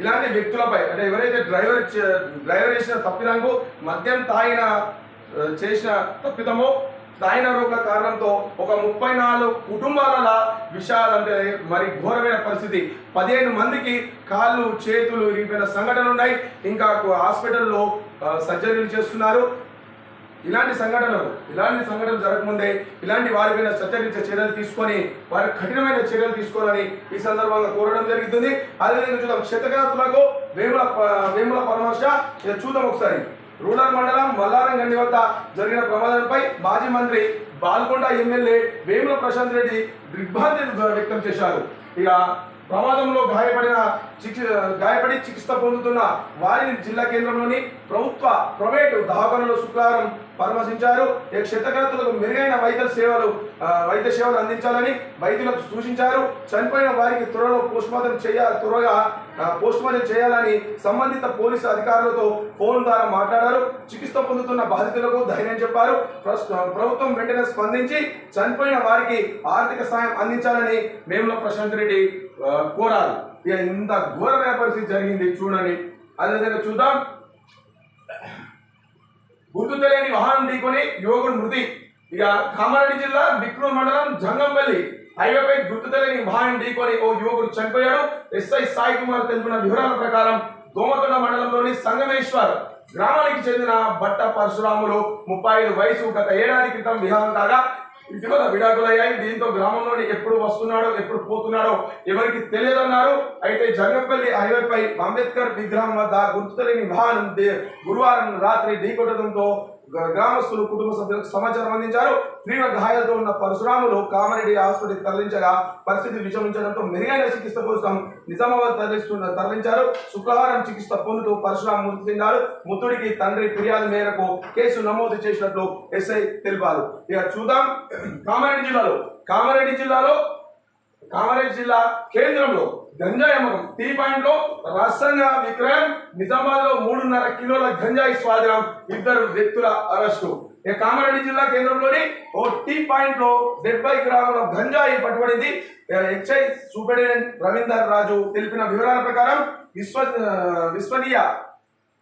ఇలాంటి వ్యక్తులపై అంటే ఎవరైతే డ్రైవర్ డ్రైవర్ చేసిన తప్పిదానికి మద్యం తాగిన చేసిన తప్పిదమో తాగిన రోగుల కారణంతో ఒక ముప్పై నాలుగు కుటుంబాల విషయాలంటే మరి ఘోరమైన పరిస్థితి. పదిహేను మందికి కాళ్ళు చేతులు ఇరిగిపోయిన సంఘటనలు ఉన్నాయి ఇంకా హాస్పిటల్లో సర్జరీలు చేస్తున్నారు. ఇలాంటి సంఘటనలు ఇలాంటి సంఘటనలు జరగకముందే ఇలాంటి వారిపైన చట్టరీత్య చర్యలు తీసుకొని వారి కఠినమైన చర్యలు తీసుకోవాలని ఈ సందర్భంగా కోరడం జరుగుతుంది అదేవిధంగా చూద్దాం. క్షతగాతులకు వేముల ప- వేముల పరామర్శ ఇది చూద్దాం ఒకసారి. రూరల్ మండలం మల్లారం గండి వద్ద జరిగిన ప్రమాదంపై మాజీ మంత్రి బాల్కొండ ఎమ్మెల్యే వేముల ప్రశాంత్ రెడ్డి దిగ్భ్రాంతి వ్యక్తం చేశారు. ఇక ప్రమాదంలో గాయపడిన గాయపడి చికిత్స పొందుతున్న వారిని జిల్లా కేంద్రంలోని ప్రభుత్వ ప్రైవేటు దవాఖానలో శుక్రవారం పరామర్శించారు. ఈ మెరుగైన వైద్య సేవలు వైద్య సేవలు అందించాలని వైద్యులకు సూచించారు. చనిపోయిన వారికి త్వరలో పోస్టుమార్టం చేయ త్వరగా పోస్టుమార్టం చేయాలని సంబంధిత పోలీసు అధికారులతో ఫోన్ ద్వారా మాట్లాడారు. చికిత్స పొందుతున్న బాధితులకు ధైర్యం చెప్పారు. ప్రభుత్వం వెంటనే స్పందించి చనిపోయిన వారికి ఆర్థిక సాయం అందించాలని మేముల ప్రశాంత్ రెడ్డి కోరారు. ఇక ఇంత ఘోరమైన పరిస్థితి జరిగింది చూడండి. అదేవిధంగా చూద్దాం. గుర్తు తెలియని వాహనం ఢీకొని యువకుడు మృతి. ఇక కామారెడ్డి జిల్లా బిక్నూర్ మండలం జంగంపల్లి హైవేపై గుర్తు తెలియని వాహనం ఢీకొని ఓ యువకుడు చనిపోయాడు. ఎస్ఐ సాయి కుమార్ తెలిపిన వివరాల ప్రకారం దోమకొండ మండలంలోని సంగమేశ్వర్ గ్రామానికి చెందిన బట్ట పరశురాములు ముప్పై ఐదు వయసు గత ఏడాది క్రితం వివాహం కాగా ఇటీవల విడాకులయ్యాయి. దీంతో గ్రామంలోని ఎప్పుడు వస్తున్నాడో ఎప్పుడు పోతున్నాడో ఎవరికి తెలియదన్నారు. అయితే జంగంపల్లి హైవేపై అంబేద్కర్ విగ్రహం వద్ద గుర్తు తెలియని వాహనం గురువారం రాత్రి ఢీకొట్టడంతో గ్రామస్తులు కుటుంబ సభ్యులకు సమాచారం అందించారు. తీవ్ర గాయాలతో ఉన్న పరశురాములు కామారెడ్డి ఆసుపత్రికి తరలించగా పరిస్థితి విషమించడంతో మెరుగైన చికిత్స కోసం నిజామాబాద్ తరలిస్తున్న తరలించారు. శుక్రవారం చికిత్స పొందుతూ పరశురాం మృతి చెందారు. మృతుడికి తండ్రి ఫిర్యాదు మేరకు కేసు నమోదు చేసినట్లు ఎస్ఐ తెలిపారు. ఇక చూద్దాం. కామారెడ్డి జిల్లాలో కామారెడ్డి జిల్లాలో కామారెడ్డి జిల్లా కేంద్రంలో గంజాయి అమ్మకం టీ పాయింట్లో రసంగా విక్రయం నిజామాబాద్లో మూడున్నర కిలోల గంజాయి స్వాధీనం ఇద్దరు వ్యక్తుల అరెస్టు. కామారెడ్డి జిల్లా కేంద్రంలోని ఓ టీ పాయింట్లో డెబ్బై గ్రాముల గంజాయి పట్టుబడింది. ఎక్సైజ్ సూపరింటెండెంట్ రవీందర్ రాజు తెలిపిన వివరాల ప్రకారం విశ్వ విశ్వనీయ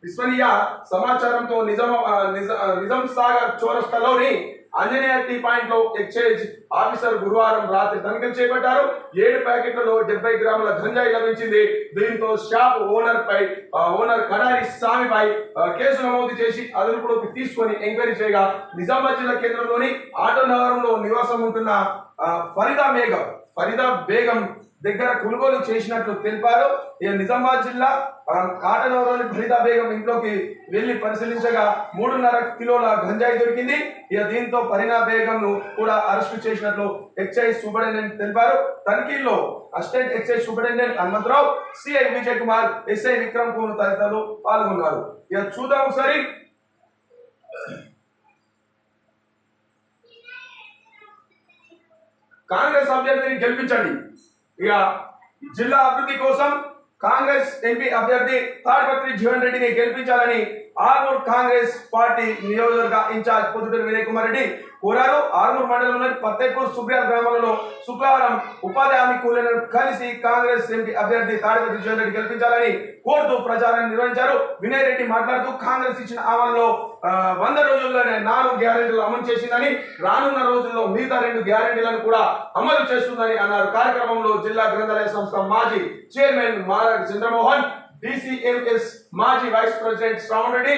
విశ్వనీయ సమాచారంతో నిజాం నిజం నిజాం సాగర్ చౌరస్తాలోని ఆంజనేయ టీ పాయింట్లో ఎక్సైజ్ ఆఫీసర్ గురువారం రాత్రి తనిఖీలు చేపట్టారు. ఏడు ప్యాకెట్లలో డెబ్బై గ్రాముల గంజాయి లభించింది. దీంతో షాప్ ఓనర్ పై ఓనర్ కడారి స్వామిపై కేసు నమోదు చేసి అదుపులోకి తీసుకొని ఎంక్వైరీ చేయగా నిజామాబాద్ జిల్లా కేంద్రంలోని ఆటో నగరంలో నివాసం ఉంటున్న ఫరిదా బేగం ఫరిదా బేగం దగ్గర కొనుగోలు చేసినట్లు తెలిపారు. ఇక నిజామాబాద్ జిల్లా కాటనూరులోని ఫరీదా ఫరిదా బేగం ఇంట్లోకి వెళ్ళి పరిశీలించగా మూడున్నర కిలోల గంజాయి దొరికింది. ఇక దీంతో ఫరీనా బేగం ను కూడా అరెస్టు చేసినట్లు ఎక్సైజ్ సూపరింటెండెంట్ తెలిపారు. తనిఖీల్లో assistant excise superintendent Hanumantharao CI Vijay Kumar SI Vikram కోను తదితరులు పాల్గొన్నారు. ఇక చూద్దాం ఒకసారి. కాంగ్రెస్ అభ్యర్థిని గెలిపించండి. ఇక జిల్లా అభివృద్ధి కోసం కాంగ్రెస్ ఎంపీ అభ్యర్థి తాడిపత్రి జీవన్ రెడ్డిని గెలిపించాలని ఆర్మూర్ కాంగ్రెస్ పార్టీ నియోజకవర్గ ఇన్ఛార్జ్ పొద్దుటూరు వినయ్ కుమార్ రెడ్డి కోరారు. ఆర్మూర్ మండలంలోని పత్తేపూర్ సుబ్రియాల్ గ్రామంలో శుక్రవారం ఉపాధి హామీ కూలీలను కలిసి కాంగ్రెస్ ఎంపీ అభ్యర్థి తాడిపతి జీవన్ రెడ్డి గెలిపించాలని కోరుతూ ప్రచారం నిర్వహించారు. వినయ్ రెడ్డి మాట్లాడుతూ కాంగ్రెస్ ఇచ్చిన ఆమల్లో వంద రోజుల్లోనే నాలుగు గ్యారెంటీలు అమలు చేసిందని రానున్న రోజుల్లో మిగతా రెండు గ్యారెంటీలను కూడా అమలు చేస్తుందని అన్నారు. కార్యక్రమంలో జిల్లా గ్రంథాలయ సంస్థ మాజీ chairman Maradi Chandramohan DCM is Maji Vice President surrounded